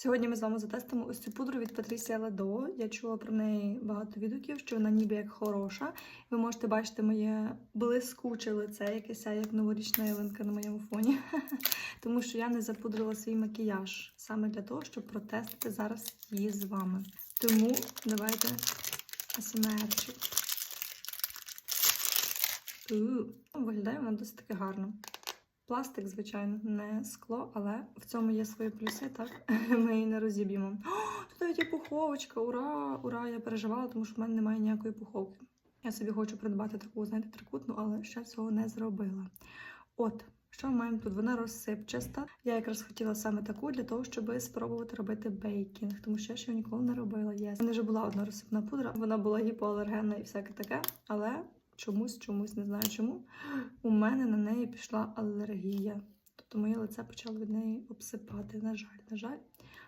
Сьогодні ми з вами затестимо ось цю пудру від Patricia Lado. Я чула про неї багато відгуків, що вона ніби як хороша. Ви можете бачити моє блискуче лице, яке сяє як новорічна ялинка на моєму фоні. Тому що я не запудрила свій макіяж саме для того, щоб протестити зараз її з вами. Тому давайте асмерчик. Виглядає вона досить таки гарно. Пластик, звичайно, не скло, але в цьому є свої плюси, так? Ми її не розіб'ємо. Тут навіть є пуховочка! Ура! Ура! Я переживала, тому що в мене немає ніякої пуховки. Я собі хочу придбати таку, знаєте, трикутну, але ще цього не зробила. От, що ми маємо тут? Вона розсипчаста. Я якраз хотіла саме таку для того, щоб спробувати робити бейкінг, тому що я ще ніколи не робила. У мене вже була одна розсипна пудра, вона була гіпоалергенна і всяке таке, але чомусь, чомусь не знаю чому. У мене на неї пішла алергія. Тобто моє лице почало від неї обсипати. На жаль, на жаль.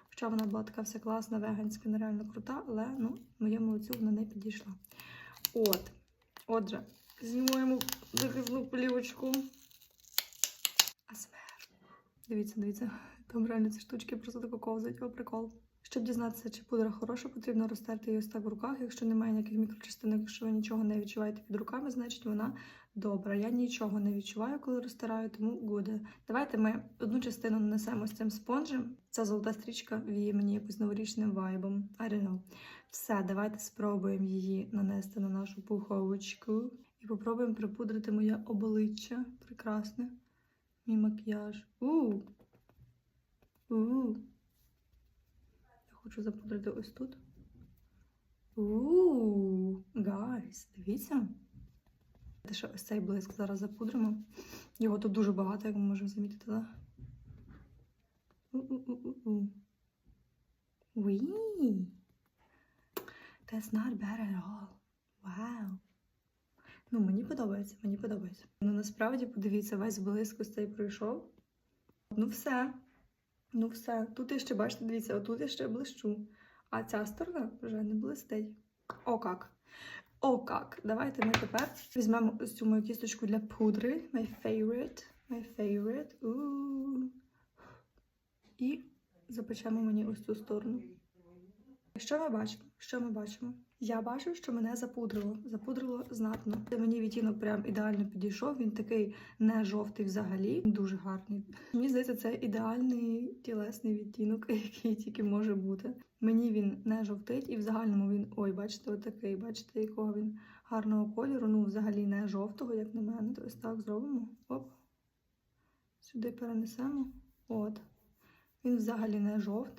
Хоча вона була така вся класна, веганська, нереально крута, але ну, моєму лицю вона не підійшла. От. Отже, знімаємо захисну плівочку. АСМР. Дивіться, дивіться. Там реально ці штучки просто тако ковзають. О, прикол. Щоб дізнатися, чи пудра хороша, потрібно розтерти її ось так в руках. Якщо немає ніяких мікрочастинок, якщо ви нічого не відчуваєте під руками, значить вона добра. Я нічого не відчуваю, коли розтираю, тому буде. Давайте ми одну частину нанесемо з цим спонжем. Ця золота стрічка віє мені якось новорічним вайбом. I don't know. Все, давайте спробуємо її нанести на нашу пуховочку. І попробуємо припудрити моє обличчя. Прекрасне. Мій макіяж. У. У. Хочу запудрити ось тут. Ууу, гайс, дивіться. Що ось цей блиск зараз запудримо. Його тут дуже багато, як ми можемо замітити, так? У-у-у-у-у. Уі. That's not bad at all. Вау. Ну, мені подобається, мені подобається. Ну, насправді, подивіться, весь блиск ось цей пройшов. Ну, все. Ну, все. Тут я ще, бачите, дивіться, отут я ще блищу. А ця сторона вже не блистить. О, как. О, как. Давайте ми тепер візьмемо ось цю мою кісточку для пудри. My favorite. My favorite. Ooh. І запечемо мені ось цю сторону. Що ми бачимо? Що ми бачимо? Я бачу, що мене запудрило. Запудрило знатно. Мені відтінок прям ідеально підійшов. Він такий не жовтий взагалі. Дуже гарний. Мені здається, це ідеальний тілесний відтінок, який тільки може бути. Мені він не жовтить, і в загальному він, ой, бачите, отакий, бачите, якого він гарного кольору. Ну, взагалі не жовтого, як на мене. Ось так зробимо. Оп. Сюди перенесемо. От. Він взагалі не жовтий.